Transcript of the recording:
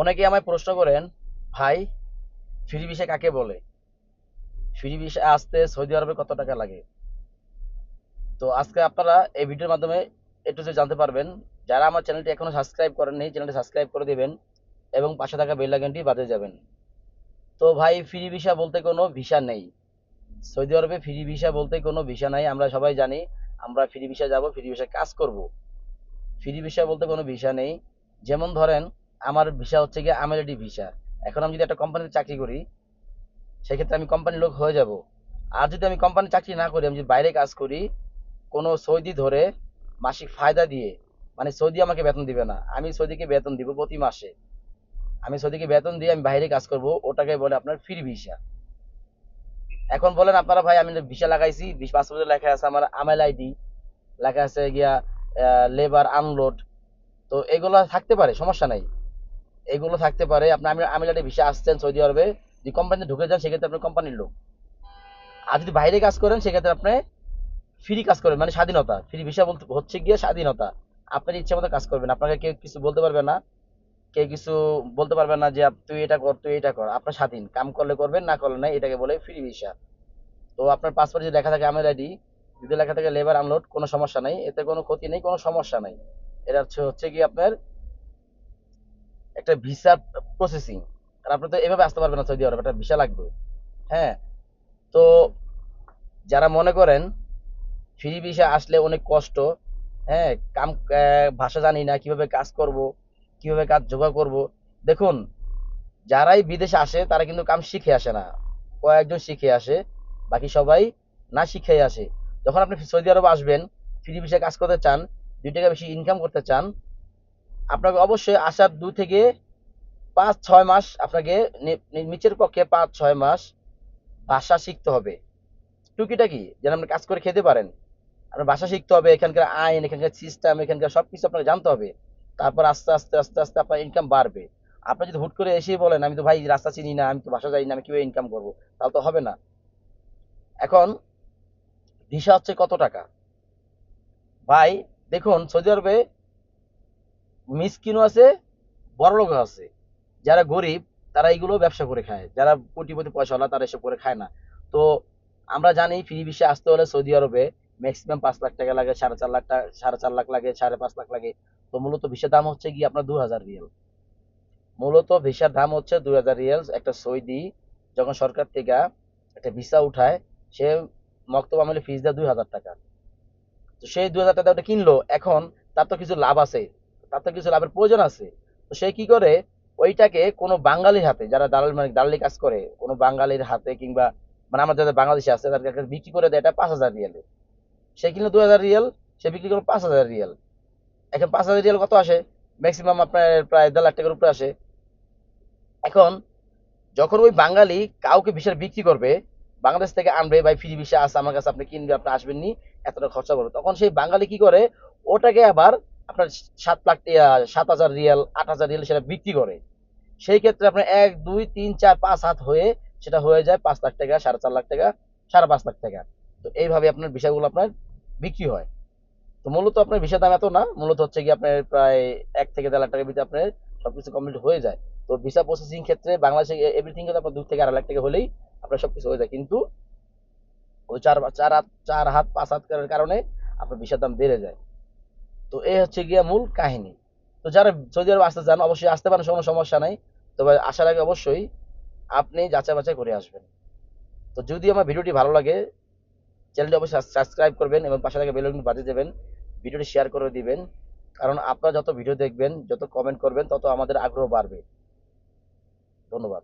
অনেকে আমায় প্রশ্ন করেন, ভাই, ফ্রি ভিসা কাকে বলে? ফ্রি ভিসা আসতে সৌদি আরবে কত টাকা লাগে? তো আজকে আপনারা এই ভিডিওর মাধ্যমে একটু জানতে পারবেন, যারা আমার চ্যানেলটি এখনও সাবস্ক্রাইব করেননি, চ্যানেলটি সাবস্ক্রাইব করে দিবেন এবং পাশে থাকা বেল আইকনটি বাজিয়ে যাবেন। তো ভাই, ফ্রি ভিসা বলতে কোনো ভিসা নেই। সৌদি আরবে ফ্রি ভিসা বলতে কোনো ভিসা নাই, আমরা সবাই জানি। আমরা ফ্রি ভিসা যাব, ফ্রি ভিসা কাজ করব। ফ্রি ভিসা বলতে কোনো ভিসা নেই। যেমন ধরেন আমার ভিসা হচ্ছে গিয়ে আমেলিটি ভিসা এখন আমি যদি একটা কোম্পানিতে চাকরি করি, সেক্ষেত্রে আমি কোম্পানির লোক হয়ে যাব। আর যদি আমি কোম্পানি চাকরি না করি, আমি যদি বাইরে কাজ করি, কোনো সৌদি ধরে মাসিক ফায়দা দিয়ে মানে সৌদি আমাকে বেতন দিবে না। আমি সৌদিকে বেতন দিব প্রতি মাসে। আমি সৌদিকে বেতন দিয়ে আমি বাইরে কাজ করব, ওটাকে বলে আপনার ফ্রি ভিসা এখন বলেন আপনারা ভাই, আমি ভিসা লাগাইছি, বিশ পাসপোর্টে লেখা আছে আমার আমেল আইডি, লেখা আছে গিয়া লেবার আনলোড তো এগুলো থাকতে পারে, সমস্যা নাই। এগুলো থাকতে পারে। আপনার আমি আমিলাটে ভিসা আসছেন সৌদি আরবে, যদি কোম্পানিতে ঢুকে যান, সেক্ষেত্রে আপনার কোম্পানির লোক। আর যদি বাইরে কাজ করেন, সেক্ষেত্রে আপনি ফ্রি কাজ করবেন মানে স্বাধীনতা। ফ্রি ভিসা বলতে হচ্ছে গিয়ে স্বাধীনতা। আপনার ইচ্ছে মতো কাজ করবেন। আপনাকে কেউ কিছু বলতে পারবে না। কেউ কিছু বলতে পারবে না যে তুই এটা কর, তুই এটা কর। আপনার স্বাধীন। কাম করলে করবেন, না করলে না এটাকে বলে ফ্রি ভিসা। তো আপনার পাসপোর্ট যদি লেখা থাকে আমের আইডি যদি লেখা থাকে লেবার আনলোড কোনো সমস্যা নাই। এতে কোনো ক্ষতি নেই, কোনো সমস্যা নাই। এটা হচ্ছে হচ্ছে কি আপনার একটা ভিসা প্রসেসিং আর আপনি তো এভাবে আসতে পারবেন না সৌদি আরব, একটা ভিসা লাগবে। হ্যাঁ? তো যারা মনে করেন ফ্রি ভিসা আসলে অনেক কষ্ট হ্যাঁ? কাম ভাষা জানি না, কীভাবে কাজ করব, কীভাবে কাজ জোগাড় করব। দেখুন, যারাই বিদেশে আসে, তারা কিন্তু কাম শিখে আসে না। কয়েকজন শিখে আসে, বাকি সবাই না শিখে আসে। যখন আপনি সৌদি আরব আসবেন ফ্রি ভিসা কাজ করতে চান, দুই টাকা বেশি ইনকাম করতে চান আপনাকে অবশ্যই আসার দু থেকে পাঁচ, ছয় মাস আপনাকে নিচের পক্ষে পাঁচ, ছয় মাস ভাষা শিখতে হবে। টুকিটাকি যেন আপনি কাজ করে খেতে পারেন। আপনার ভাষা শিখতে হবে, এখানকার আইন, এখানকার সিস্টেম এখানকার সবকিছু আপনাকে জানতে হবে। তারপর আস্তে আস্তে আস্তে আস্তে আপনার ইনকাম বাড়বে। আপনি যদি হুট করে এসেই বলেন, আমি তো ভাই রাস্তা চিনি না, আমি তো ভাষা জানি না, আমি কীভাবে ইনকাম করব? তাহলে তো হবে না। এখন ভিসা হচ্ছে কত টাকা? ভাই, দেখুন, সৌদি আরবে মিসকিনও আছে বড় লোকও আছে। যারা গরিব, তারা এইগুলো ব্যবসা করে খায়। যারা কোটিপতি পয়সাওয়ালা তারা এসব করে খায় না। তো আমরা জানি ফ্রি ভিসা আসতে হলে সৌদি আরবে ম্যাক্সিমাম পাঁচ লাখ টাকা লাগে, সাড়ে চার লাখ টাকা সাড়ে চার লাখ লাগে, সাড়ে পাঁচ লাখ লাগে। তো মূলত ভিসার দাম হচ্ছে কি আপনার দু হাজার রিয়াল। মূলত ভিসার দাম হচ্ছে দুই হাজার রিয়াল একটা সৌদি যখন সরকার থেকে একটা ভিসা উঠায়, সে মক্তব আমলে ফিস দেয় দুই হাজার টাকা। তো সেই দুই হাজার টাকা ওটা কিনলো, এখন তার তো কিছু লাভ আছে। তার তো কিছু লাভের প্রয়োজন আছে। তো সে কি করে? ওইটাকে কোনো বাঙালির হাতে, যারা দালাল মানে দালালি কাজ করে, কোনো বাঙালির হাতে কিংবা মানে আমার যাদের বাংলাদেশে আছে, তাদের কাছে বিক্রি করে দেয় এটা পাঁচ হাজার রিয়ালে। সে কিনলো দুই হাজার রিয়াল, সে বিক্রি করল পাঁচ হাজার রিয়াল। এখন পাঁচ হাজার রিয়াল কত আসে? ম্যাক্সিমাম আপনার প্রায় দেড় লাখ টাকার উপরে আসে। এখন যখন ওই বাঙালি কাউকে ভিসা বিক্রি করবে, বাংলাদেশ থেকে আনবে, ভাই, ফ্রি ভিসা আছে, আমার কাছে আপনি কিনবে, আপনি আসবেন নি এতটা খরচা করবে তখন সেই বাঙালি কি করে? ওটাকে আবার আপনার সাত লাখ সাত হাজার রিয়াল, আট হাজার রিয়াল সেটা বিক্রি করে। সেই ক্ষেত্রে আপনার এক, দুই, তিন, চার, পাঁচ হাত হয়ে সেটা হয়ে যায় পাঁচ লাখ টাকা, সাড়ে চার লাখ টাকা, সাড়ে পাঁচ লাখ টাকা। তো এইভাবে আপনার বিষয়গুলো আপনার বিক্রি হয়। তো মূলত আপনার ভিসার দাম এত না, মূলত হচ্ছে কি আপনার প্রায় এক থেকে দেড় লাখ টাকার ভিতরে আপনার সবকিছু কমপ্লিট হয়ে যায়। তো ভিসা প্রসেসিং ক্ষেত্রে বাংলাদেশে এভরিথিং কিন্তু আপনার দু থেকে আড়াই লাখ টাকা হলেই আপনার সবকিছু হয়ে যায়। কিন্তু ওই চার চার হাত চার হাত, পাঁচ হাত করার কারণে আপনার ভিসার দাম বেড়ে যায়। তো এই হচ্ছে গিয়া মূল কাহিনী। তো যারা সৌদি আরব আসতে চান, অবশ্যই আসতে পারেন, কোনো সমস্যা নাই। তবে আসার আগে অবশ্যই আপনি যাচাই বাছাই করে আসবেন। তো যদি আমার ভিডিওটি ভালো লাগে, চ্যানেলটি অবশ্যই সাবস্ক্রাইব করবেন এবং পাশে থাকা বেল আইকন বাজিয়ে দেবেন, ভিডিওটি শেয়ার করে দিবেন। কারণ আপনারা যত ভিডিও দেখবেন, যত কমেন্ট করবেন, তত আমাদের আগ্রহ বাড়বে। ধন্যবাদ।